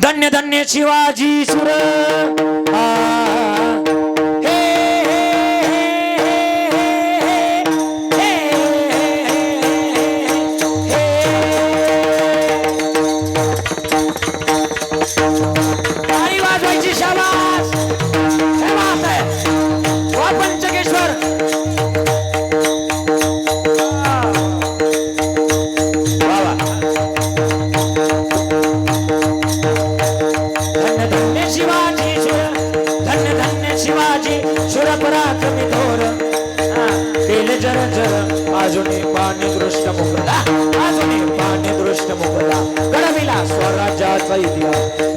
धन्य धन्य शिवाजी सुर. मोकळा अजून पाणी दृष्ट मोकळा घडविला स्वराज्याचा इतिहास.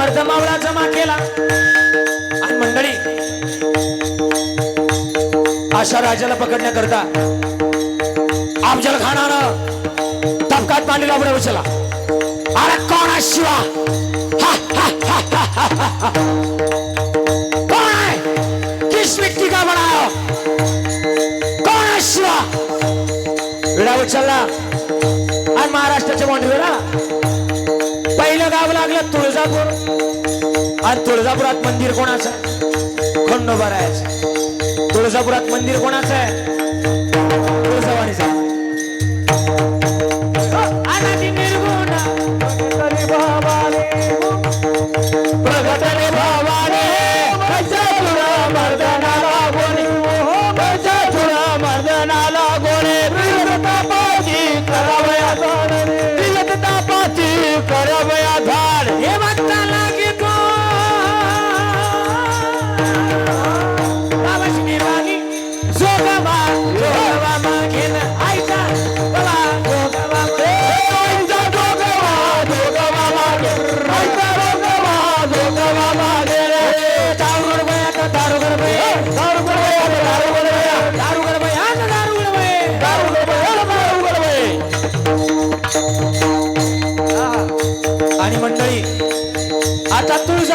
बांधलं मावळा जमा केला. आणि मंडळी अशा राजाला पकडण्याकरता अफजल खानानं तबकात मांडीला पुढे उचला अरे कोण आहे शिवा? हा, किस का बना हो? शिवा? विडा उचलला. आणि महाराष्ट्राच्या बाउंड्रीला गाव लागलं तुळजापूर. आणि तुळजापुरात मंदिर कोणाचं? आहे? खंडोबारायाचं. तुळजापुरात मंदिर कोणाचं आहे? निर्गुण. प्रगटने भावाने तुला मर्दनाला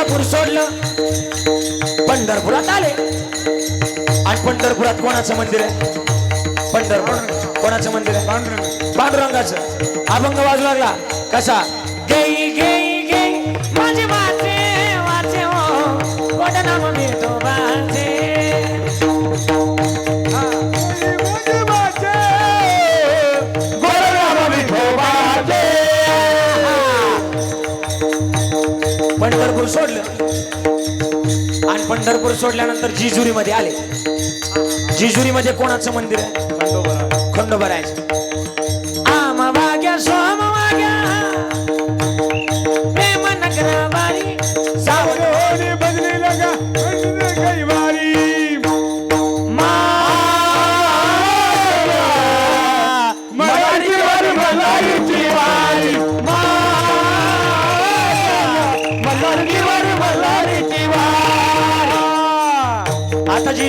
आता सोडलं. पंढरपुरात आले. आणि पंढरपुरात कोणाचं मंदिर आहे? पंढरपूर. कोणाचं मंदिर आहे? पांडुरंगाचं. अभंग वाजू लागला. कसा? गेई गेई गेई. माझे वाचे वाचे हो. कोट नाम मिळतो. पंढरपूर सोडलं. आणि पंढरपूर सोडल्यानंतर जिजुरी मध्ये आले. जिजुरी मध्ये कोणाचं मंदिर आहे? खंडोबरायचं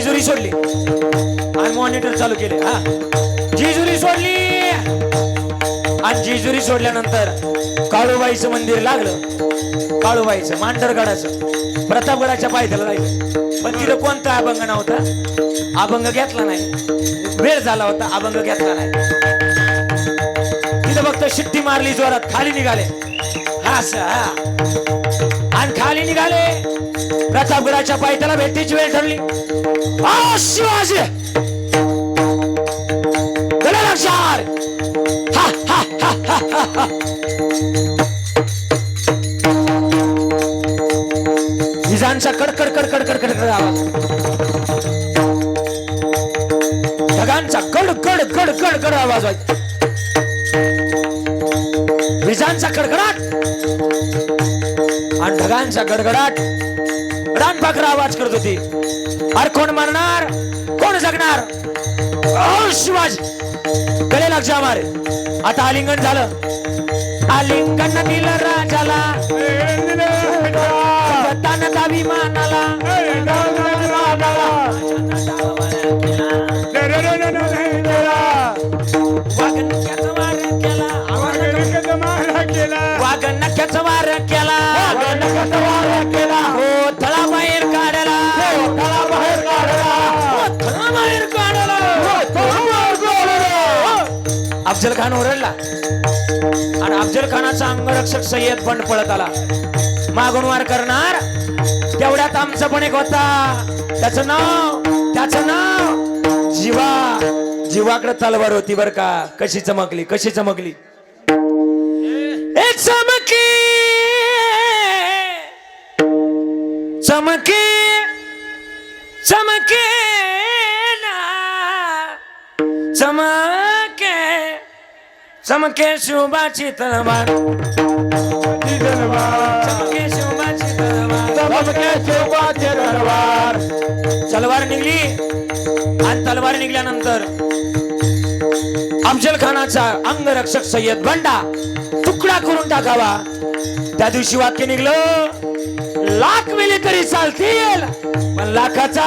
जेजुरी सोडली. आणि मॉनिटर चालू केले हा. जेजुरी सोडली. आणि जेजुरी सोडल्यानंतर काळूबाईचं मंदिर लागलं. काळूबाईचं मांढरगडाचं. प्रतापगडाच्या पायथ्याला राहिलं पण तिथं कोणता अभंग नव्हता? अभंग घेतला नाही. वेळ झाला होता अभंग घेतला नाही. तिथं फक्त शिट्टी मारली जोरात खाली निघाले. हा असं, हा. आणि खाली निघाले. प्रतापगडाच्या पायथ्याला भेटीची वेळ ठरली. शिवाजी! हा हा हा हा हा विजांचा कडकड कडकड कडकड कडकड आवाज. ढगांचा कडकड कडकड कड आवाज व्हायचा विजांचा कडकडाट. आणि ढगांचा गडगडाट. रानपाखरा आवाज करत होती अरे कोण मरणार कोण जगणार ओ शिवाजी गळे लक्ष मारे आता आलिंगन झालं आलिंगन दिलं राजाला दावी मानाला खान ओरडला. आणि अफजल खानाचा अंगरक्षक सय्यद पण पळत आला. मागून वार करणार तेवढ्यात आमचं पण एक होता. त्याचं नाव त्याचं नाव. जीवा जीवाकडे तलवार होती बर का. कशी चमकली कशी चमकली. चमकी. चमकी चमके ना. चमक चमके शिवबाची तलवार चमके शिवबाची तलवार तलवार निघली आणि तलवार निघल्यानंतर अफजल खानाचा अंगरक्षक सय्यद बंडा तुकडा करून टाकावा त्या दिवशी वाक्य निघलं लाख मेले तरी चालतील पण लाखाचा